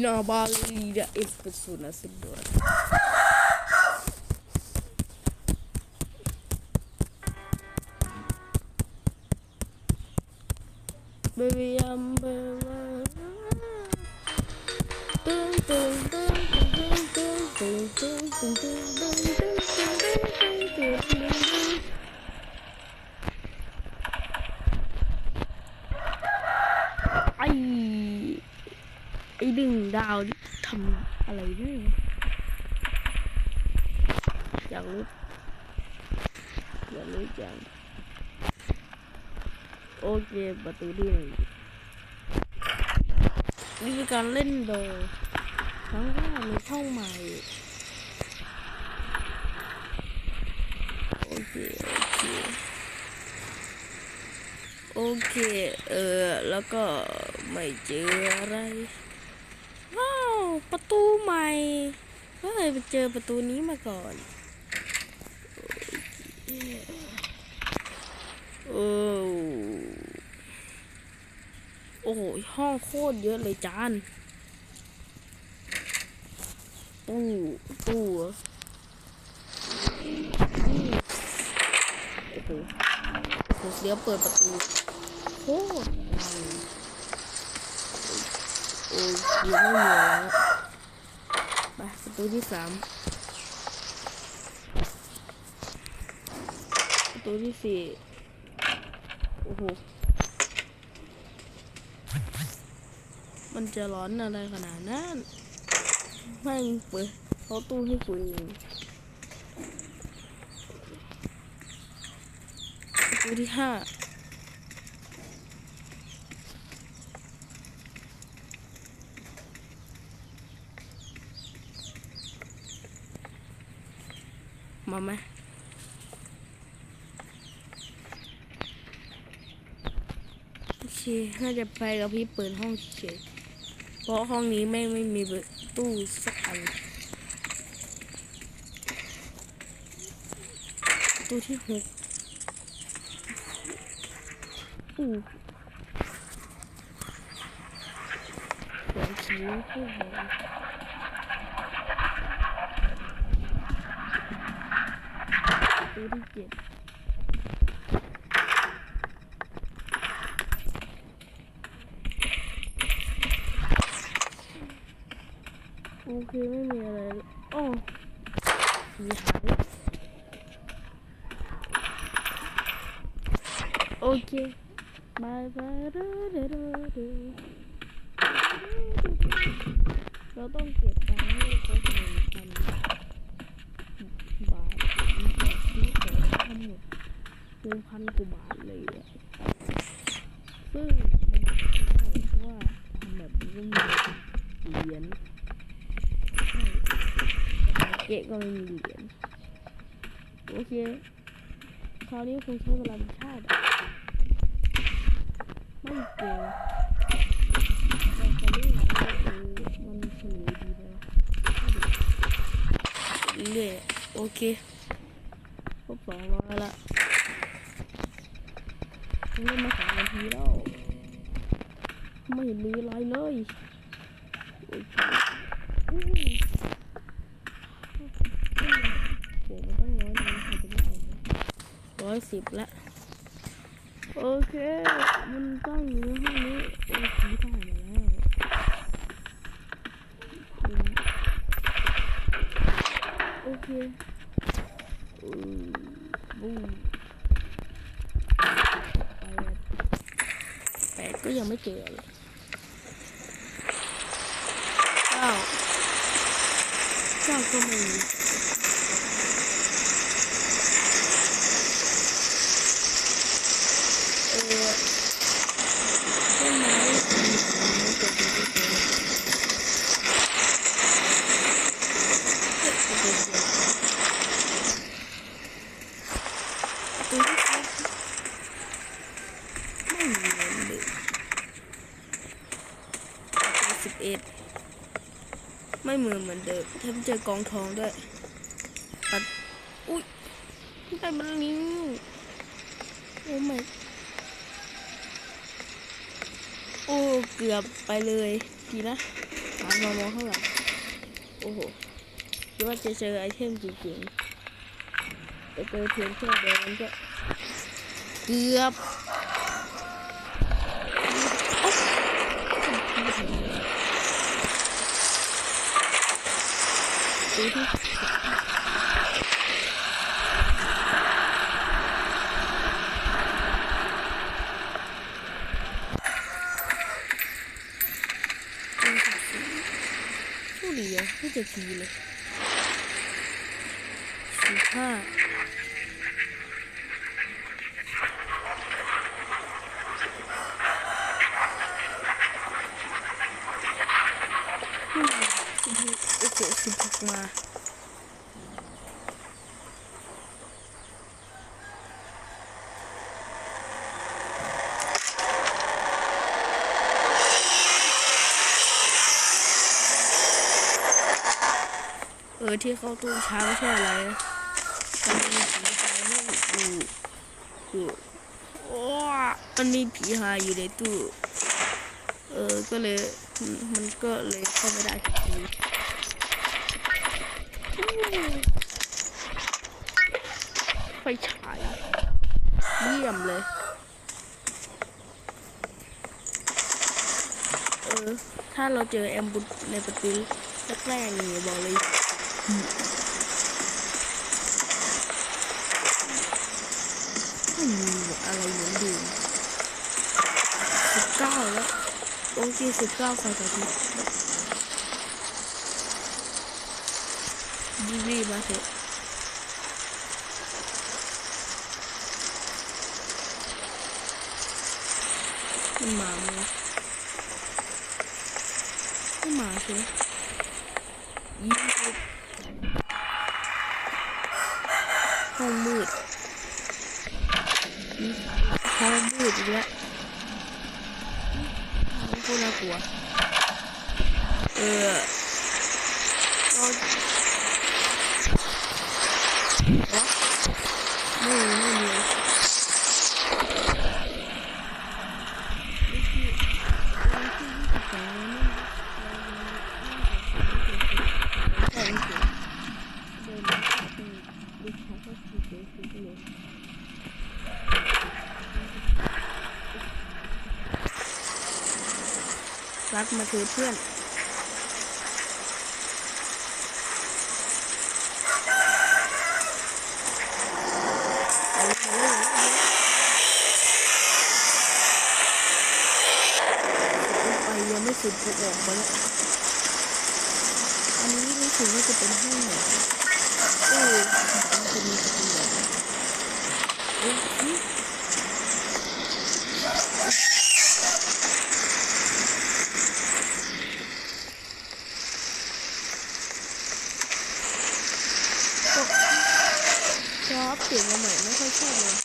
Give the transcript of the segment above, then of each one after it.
Bina Bali es persona, señora. Baby, I'm Ay. ดึงดาวทำอะไรด้วยอยากรู้อยากรู้จังโอเคประตูที่หนึ่งนี่คือการเล่นโดยครั้งแรกในช่องใหม่โอเคโอเคโอเค เออ แล้วก็ไม่เจออะไร ประตูใหม่เฮ้ยไปเจอประตูนี้มาก่อน โอ้โอ้โหห้องโคตรเยอะเลยจานตู้ตู้เหรอนี่โอ้โหเดี๋ยวเปิดประตูโคตรโอ้ยยังไม่มีแล้ว ตูที่สามประตูที่สี่โอ้โห มันจะร้อนอะไรขนาดนั้นแม่เปิดเขาตู้ให้คุยเองประตูที่ห้า มาไหมโอเคน่าจะไปกับพี่เปิดห้องเฉยเพราะห้องนี้แม่ไม่มีตู้สักอันตู้ที่หกอู้เสียงผีผู้หง ตู้ที่เจ็ดโอเคไม่มีอะไรเลยโอ้ผีหายโอเคบายบายดูดูดูดูเราต้องเก็บตังค์ให้ครบหนึ่งพันบาทมีแต่ซื้อ ของทั้งหนึ่งพันกว่าบาทเลยอะซึ่งมันทำได้เพราะว่าทำแบบนี้ก็มีเหรียญเกะก็ไม่มีเหรียญโอเคคราวนี้คงใช้เวลาเป็นชาติไม่เจอแต่ตอนนี้มันก็คือมันเฉลยดีเลยเรื่อยโอเค องร้อยละเล่นมาสามนาทีแล้ว ไม่มีอะไรเลยโอเคอู้โอ้มันต้องร้อยนึงใครจะไม่เอาร้อยสิบละ โอเค มันตั้งอยู่ในห้องนี้ โอ้ยผีได้มาแล้วอืมโอเคอืมบูมไปอะแปดก็ยัง ไม่เจอเลยเก้าเก้าก็ไม่มีเออต้นไม้สีขาวไม่เกิดเป็นตัวเดียวเกิดเป็นตัวเดียวตัวที่สองไม่มีเลยตัวสิบเอ็ดไมือเหมือนเดิมแถมเจอกองทองด้วยปัดอุ้ยได้มันนิ้วโอ้ไม่โอ้เกือบไปเลยดีนะหามมองข้างหลังโอ้โหคิดว่าจะเจอไอเทมจริงๆแต่เจอเพียงแค่เดียวมันก็เกือบ ดูที่ผู้ดีอะไม่เอเลยสิบห้าอืมสิบหกโอเคสิบหกมาเออที่เข้าตู้ช้าไม่ใช่อะไรนะมันมีผีหายู่อยู่อยู่โอ้มันมีผีหายอยู่ในตู้ เออ ก็เลย มันก็เลยเข้าไม่ได้ทีที ไฟฉายเยี่ยมเลย เออ ถ้าเราเจอแอมบุตในประตูแรกๆนี่บอกเลยไม่มีอะไรเหมือนเดิมสิบเก้าแล้วโอเคสิบเก้าไฟต่อที รีบมาเถอะมันมาไหมไม่มาใช่ไหมยี่สิบห้องมืดห้องมืดอีกแล้วห้องโคตรน่ากลัวเออ รักมาคือเพื่อน เอาเลยเอาเลยเอาเลยไปยังไม่สุด กูออกมาแล้วอันนี้รู้สึกว่าจะเป็นห้องไหนเออมันจะมีประตูไหนเอ๊ะเปลี่ยนมาใหม่ไม่ค่อยชอบเลย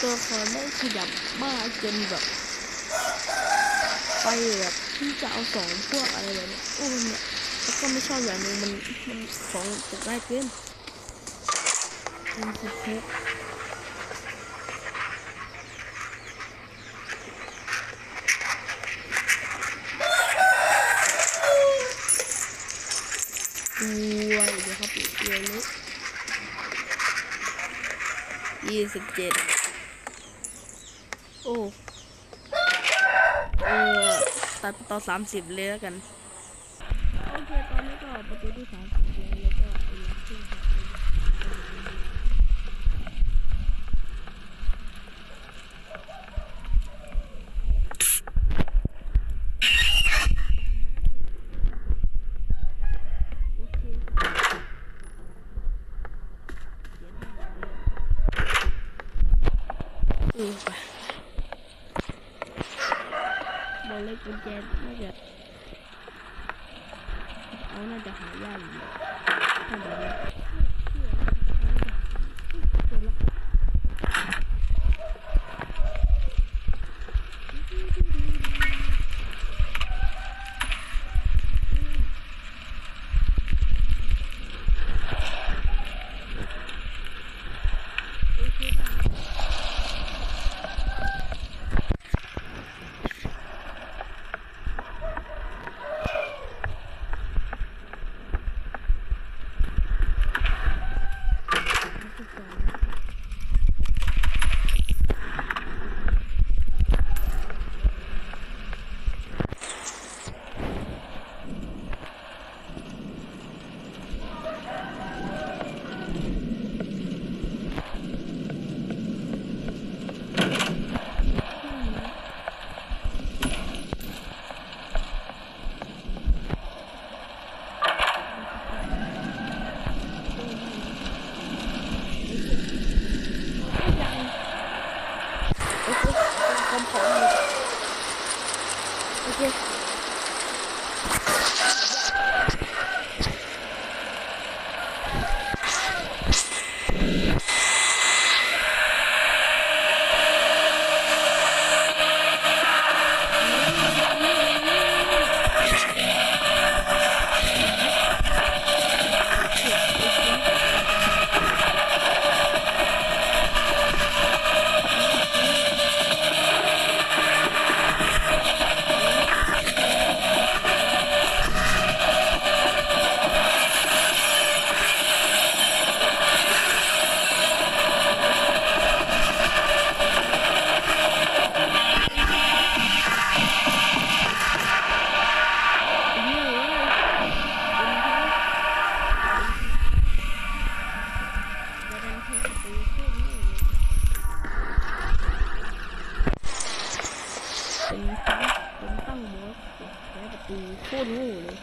ตัวละครได้ขยับมากจนแบบ ไปแบบ ที่จะเอาสองพวกอะไรแบบนี้โอ้เนี่ยแล้วก็ไม่ชอบอย่างหนึ่งมันมันของตกได้เกินมันจะเทปอวยเดี๋ยวครับอวยลุกยี่สิบเจ็ดโอ้ เออ ตัดต่อสามสิบเลยแล้วกัน โอเค ตอนนี้ก็ประตูที่สาม ประตูโคตรงูเลย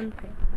one pair.